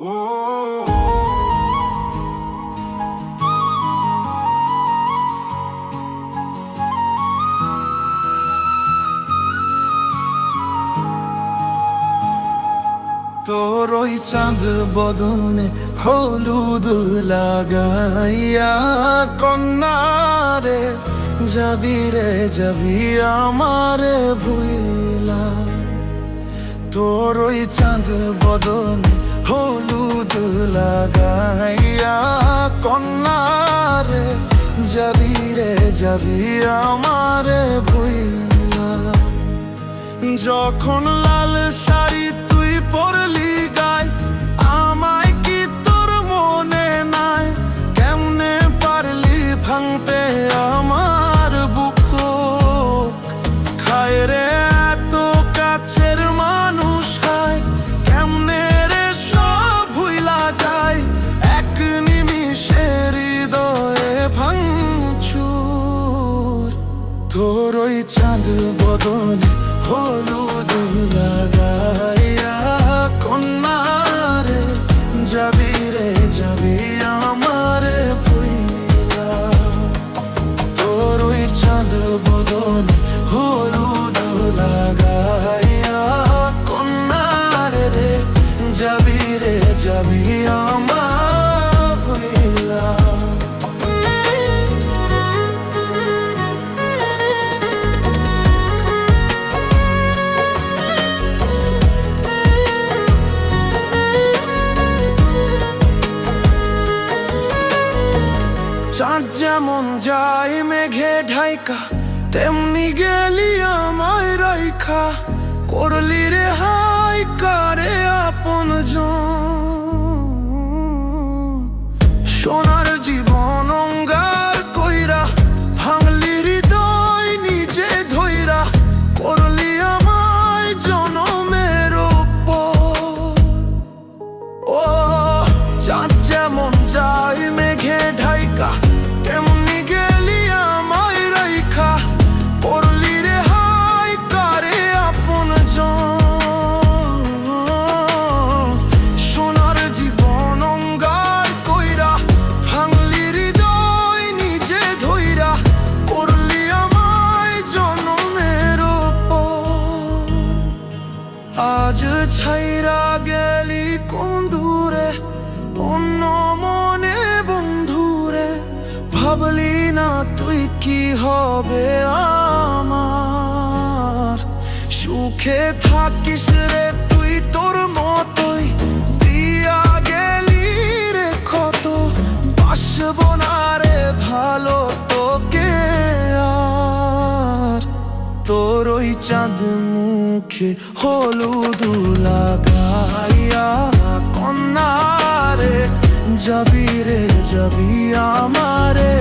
তোর ওই চাঁদ বদনে হলুদ লাগাইয়া কন্যারে যাবি রে যাবি আমারে ভুইলা। তোর ওই চাঁদ বদন হলুদ লাগাইয়া, কন্যারে যাবি রে, যাবি আমারে ভুইলা। যখন লাল শাড়ি তুই পরলি গায়, আমায় কি তোর মনে নাই? কেমনে পারলি ভাঙতে আমার তোর চাঁদ বদনে হলুদ লাগাইয়া কন্যারে যাবি রে, যাবি আমারে তোর ওই চাঁদ বদনে হলুদ লাগাইয়া কন্যারে রে, যাবি রে, যাবি আমার চাঁদ যেমন যায় মেঘে ঢাইকা, তেমনি গেলি আমায় রাইখা। করলি রে হাই কারে আপন সোনার জীবন অঙ্গার কইরা, ভাঙলি হৃদয় নিজে ধইরা। করলি আমায় জনমের ও চাঁদ যেমন যায় তেমনি ভাবলি না তুই কি হবে আমার? সুখে থাকিস রে তুই তোর মতোই। দিয়া গেলি রে কত? বাসব না রে ভালো তোকে আর। তোর ওই চাঁদ মুখে হলুদ লাগাইয়া কন্যারে যাবি রে যাবি আমারে